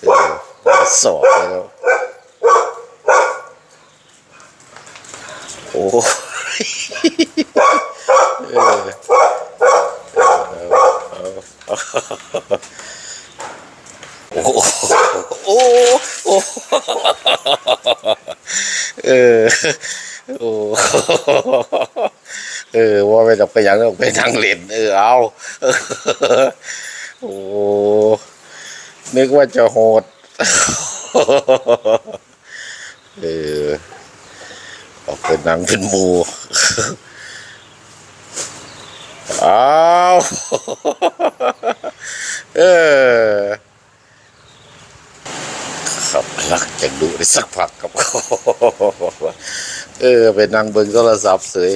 เออสอบแล้ว โอ้โอ้โหโอ้โอ้เออโอ้เออว่าไม่ต้องไปยังต้องไปนั่งเล่นเออเอา โอ้ นึกว่าจะโหด เออ ออกเป็นหนังเป็นหมูอ้าวเออครับรักจะดูได้สักพักครับเออไปนั่งเบิงโทรศัพท์เสย